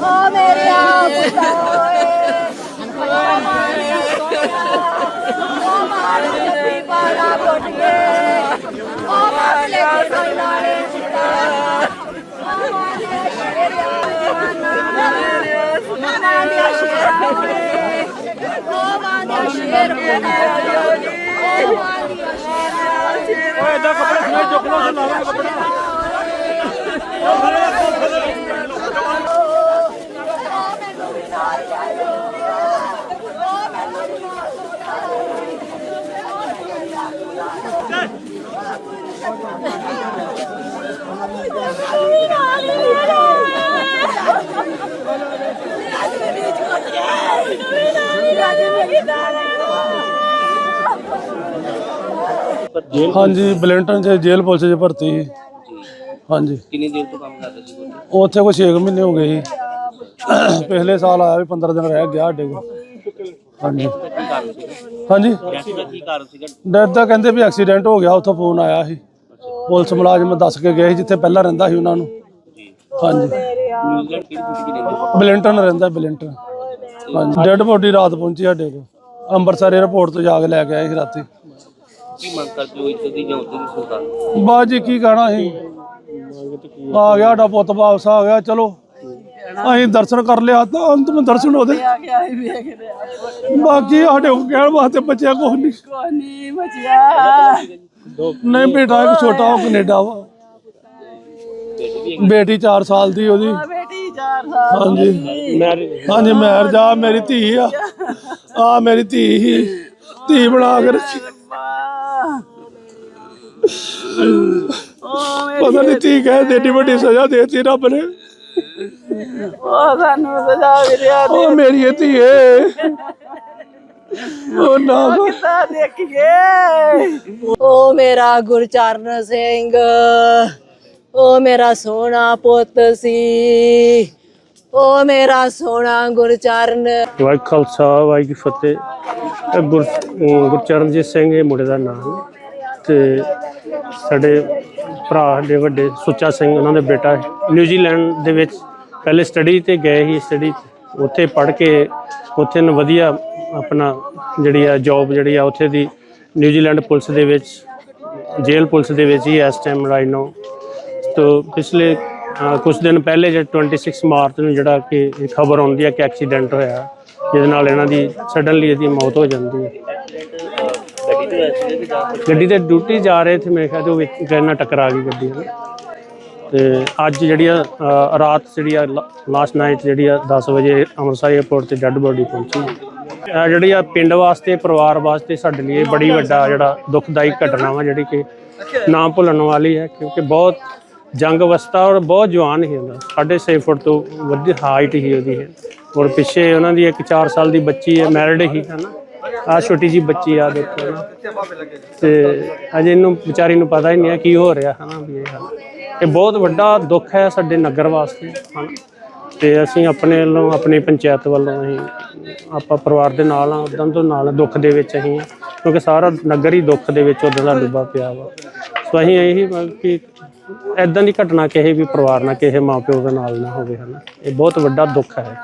ਓ ਮੇਰੇ ਪੁੱਤਾ ਓਏ ਓ ਮਾਰੇ ਓ ਮਾਰੇ ਜੱਫੀ ਪਾਲਾ ਬੁੱਟ ਓ ਮਾਰੇ ਕੋਈ ਨਾਲੇ ਸਿੱਧਾ ਓ ਮਾਰੇ ਸ਼ੇਰ ਆ ਨਾ ਮਾਰੇ ਸ਼ੇਰ ਓਏ ਓ ਮਾਰੇ ਸ਼ੇਰ ਓ ਮਾਰੇ ਸ਼ੇਰ ਓਏ ਇਦਾਂ ਕੱਪੜੇ ਸੁਣੇ ਚੁੱਕ ਲਓ ਤੇ ਲਾਵਾਂਗੇ ਕੱਪੜੇ ਹਾਂਜੀ ਬਲੈਂਟਨ ਚ ਜੇਲ੍ਹ ਪੁਲਿਸ ਚ ਭਰਤੀ ਸੀ। ਹਾਂਜੀ। ਕਿੰਨੀ ਦੇਰ ਤੋਂ ਕੰਮ ਕਰਦੇ ਸੀ ਉੱਥੇ ਉੱਥੇ ਕੋਈ 6 ਮਹੀਨੇ ਹੋ ਗਏ ਸੀ। ਪਿਛਲੇ ਸਾਲ ਆਇਆ ਵੀ 15 ਦਿਨ ਰਹਿ ਗਿਆ ਸਾਡੇ ਕੋਲ। ਹਾਂਜੀ। ਕੀ ਕਾਰਨ ਸੀਗਾ? ਹਾਂਜੀ। ਡੈਥ ਦਾ ਕੀ ਕਾਰਨ ਸੀਗਾ? ਡੈਥ ਦਾ ਕਹਿੰਦੇ ਵੀ ਐਕਸੀਡੈਂਟ ਹੋ ਗਿਆ ਉੱਥੋਂ ਫੋਨ ਆਇਆ ਸੀ। ਪੁਲਿਸ ਮੁਲਾਜ਼ਮ ਦੱਸ ਕੇ ਗਏ ਸੀ ਜਿੱਥੇ ਪਹਿਲਾਂ ਰਹਿੰਦਾ ਸੀ ਉਹਨਾਂ ਨੂੰ। ਹਾਂਜੀ। ਬਲੈਂਟਨ ਰਹਿੰਦਾ ਬਲੈਂਟਨ। ਹਾਂਜੀ। ਡੈਡ ਬੋਡੀ ਰਾਤ ਪਹੁੰਚੀ ਸਾਡੇ ਕੋਲ। ਅੰਮ੍ਰਿਤਸਰ 에ਅਰਪੋਰਟ ਤੋਂ ਜਾ ਕੇ ਲੈ ਕੇ ਆਏ ਸੀ ਰਾਤੀ। ਕੀ ਮੰਗ ਕਰਦੇ ਹੋ ਇੱਥੇ ਦੀ ਜਾਂ ਦੀ ਸਰਕਾਰ? ਬਾਅਦ ਜੀ ਕੀ ਕਹਿਣਾ ਸੀ? ਆ ਗਿਆ ਸਾਡਾ ਪੁੱਤ ਵਾਪਸ ਆ ਗਿਆ ਚਲੋ। ਅਸੀਂ ਦਰਸ਼ਨ ਕਰ ਲਿਆ ਤਾਂ ਅੰਤਮ ਦਰਸ਼ਨ ਉਹਦੇ। ਬਾਕੀ ਸਾਡੇ ਕੋਲ ਕਹਿਣ ਵਾਸਤੇ ਬੱਚਿਆ ਕੁਛ ਨਹੀਂ। ਕੋਨੀ ਬਚਿਆ। ਨਹੀਂ ਬੇਟਾ ਇੱਕ ਛੋਟਾ ਉਹ ਕੈਨੇਡਾ ਵਾ। ਬੇਟੀ 4 ਸਾਲ ਦੀ ਉਹਦੀ। ਬੇਟੀ 4 ਸਾਲ ਹਾਂਜੀ। ਹਾਂਜੀ ਮੈਰ ਜਾ ਮੇਰੀ ਧੀ ਆ। ਆ ਮੇਰੀ ਧੀ ਹੀ। ਧੀ ਬਣਾ ਕੇ ਰੱਖੀ। ਪਤਾ ਨਹੀਂ ਧੀ ਕਹੇ ਦੇਡੀ ਵੱਡੀ ਸਜ਼ਾ ਦੇਤੀ ਰੱਬ ਨੇ। ਉਹ ਸਾਨੂੰ ਸਜ਼ਾ ਮਿਲਿਆ ਉਹ ਮੇਰੀ ਇਹ ਧੀਏ ਉਹ ਨਾ ਦੇਖੀਏ? ਮੇਰਾ ਗੁਰਚਰਨ ਸਿੰਘ। ਓ ਮੇਰਾ ਸੋਹਣਾ ਪੁੱਤ ਸੀ। ਓ ਮੇਰਾ ਸੋਹਣਾ ਗੁਰਚਰਨ। ਵਾਹਿਗੁਰੂ ਖਾਲਸਾ ਵਾਹਿਗੁਰੂ ਫਤਿਹ। ਗੁਰ ਗੁਰਚਰਨਜੀਤ ਸਿੰਘ ਇਹ ਮੁੰਡੇ ਦਾ ਨਾਮ ਤੇ ਸਾਡੇ ਭਰਾ ਦੇ ਵੱਡੇ ਸੁੱਚਾ ਸਿੰਘ ਉਹਨਾਂ ਦਾ ਬੇਟਾ। ਨਿਊਜ਼ੀਲੈਂਡ ਦੇ ਵਿੱਚ ਪਹਿਲੇ ਸਟੱਡੀ ਤੇ ਗਏ ਹੀ ਸਟੱਡੀ ਉੱਥੇ ਪੜ੍ਹ ਕੇ ਉੱਥੇ ਨੂੰ ਵਧੀਆ ਆਪਣਾ ਜਿਹੜੀ ਆ ਜੌਬ ਜਿਹੜੀ ਆ ਉੱਥੇ ਦੀ ਨਿਊਜ਼ੀਲੈਂਡ ਪੁਲਿਸ ਦੇ ਵਿੱਚ, ਜੇਲ੍ਹ ਪੁਲਿਸ ਦੇ ਵਿੱਚ ਹੀ ਇਸ ਟਾਈਮ ਰਾਈਟ ਨਾਓ ਤੋ ਪਿਛਲੇ ਕੁਝ ਦਿਨ ਪਹਿਲੇ ਜੇ 26 ਮਾਰਚ ਨੂੰ ਜਿਹੜਾ ਕਿ ਖਬਰ ਆਉਂਦੀ ਹੈ ਕਿ ਐਕਸੀਡੈਂਟ ਹੋਇਆ, ਜਿਹਦੇ ਨਾਲ ਇਹਨਾਂ ਦੀ ਸਡਨਲੀ ਇਹਦੀ ਮੌਤ ਹੋ ਜਾਂਦੀ ਹੈ ਗੱਡੀ ਤੇ ਡਿਊਟੀ ਜਾ ਰਹੇ ਸੀ ਮੇਰੇ ਖਿਆਲ ਤੇ ਉਹ ਵਿੱਚ ਕਿਸੇ ਟਕਰਾ ਗਈ ਗੱਡੀ ਨਾਲ ਤੇ ਅੱਜ ਜਿਹੜੀ ਆ ਰਾਤ ਜਿਹੜੀ ਆ ਲਾਸਟ ਨਾਈਟ ਜਿਹੜੀ ਆ 10 ਵਜੇ ਅੰਮ੍ਰਿਤਸਰ 에ਅਰਪੋਰਟ ਤੇ ਡੈੱਡ ਬੋਡੀ ਪਹੁੰਚੀ। ਇਹ ਜਿਹੜੀ ਆ ਪਿੰਡ ਵਾਸਤੇ, ਪਰਿਵਾਰ ਵਾਸਤੇ ਸਾਡੇ ਲਈ ਇਹ ਬੜੀ ਵੱਡਾ ਜਿਹੜਾ ਦੁਖਦਾਈ ਘਟਨਾ ਵਾ, ਜਿਹੜੀ ਕਿ ਨਾ ਭੁੱਲਣ ਵਾਲੀ ਹੈ, ਕਿਉਂਕਿ ਬਹੁਤ ਜੰਗ ਅਵਸਥਾ ਔਰ ਬਹੁਤ ਜਵਾਨ ਹੀ ਹੁੰਦਾ 6.5 ਫੁੱਟ ਤੋਂ ਵੱਡੀ ਹਾਈਟ ਹੀ ਉਹਦੀ ਹੈ ਔਰ ਪਿੱਛੇ ਉਹਨਾਂ ਦੀ ਇੱਕ 4 ਸਾਲ ਦੀ ਬੱਚੀ ਹੈ ਮੈਰਿਡ ਹੀ ਹੈ ਨਾ ਆ ਛੋਟੀ ਜੀ ਬੱਚੀ ਆ ਦੇਖੋ ਨਾ ਤੇ ਅਜੇ ਇਹਨੂੰ ਵਿਚਾਰੀ ਨੂੰ ਪਤਾ ਹੀ ਨਹੀਂ ਹੈ ਕੀ ਹੋ ਰਿਹਾ, ਹਨਾ, ਵੀ ਇਹ ਹਾਲ। ਇਹ ਬਹੁਤ ਵੱਡਾ ਦੁੱਖ ਹੈ ਸਾਡੇ ਨਗਰ ਵਾਸਤੇ, ਹਨਾ। ਤੇ ਅਸੀਂ ਆਪਣੇ ਵੱਲੋਂ ਆਪਣੀ ਪੰਚਾਇਤ ਵੱਲੋਂ ਅਸੀਂ ਆਪਾਂ ਪਰਿਵਾਰ ਦੇ ਨਾਲ ਆ ਉਦੋਂ ਤੋਂ ਨਾਲ ਦੁੱਖ ਦੇ ਵਿੱਚ ਅਸੀਂ ਹਾਂ, ਕਿਉਂਕਿ ਸਾਰਾ ਨਗਰ ਹੀ ਦੁੱਖ ਦੇ ਵਿੱਚ ਉਦੋਂ ਦਾ ਡੁੱਬਾ ਪਿਆ ਵਾ। ਸੋ ਅਸੀਂ ਇਹੀ ਮੰਗ ਕਿ ਐਦਾਂ ਦੀ ਘਟਨਾ ਕਿਸੇ ਵੀ ਪਰਿਵਾਰ ਨਾਲ ਕਿਸੇ ਮਾਪਿਓ ਦੇ ਨਾਲ ਨਾ ਹੋਵੇ ਹਨਾ। ਇਹ ਬਹੁਤ ਵੱਡਾ ਦੁੱਖ ਹੈ।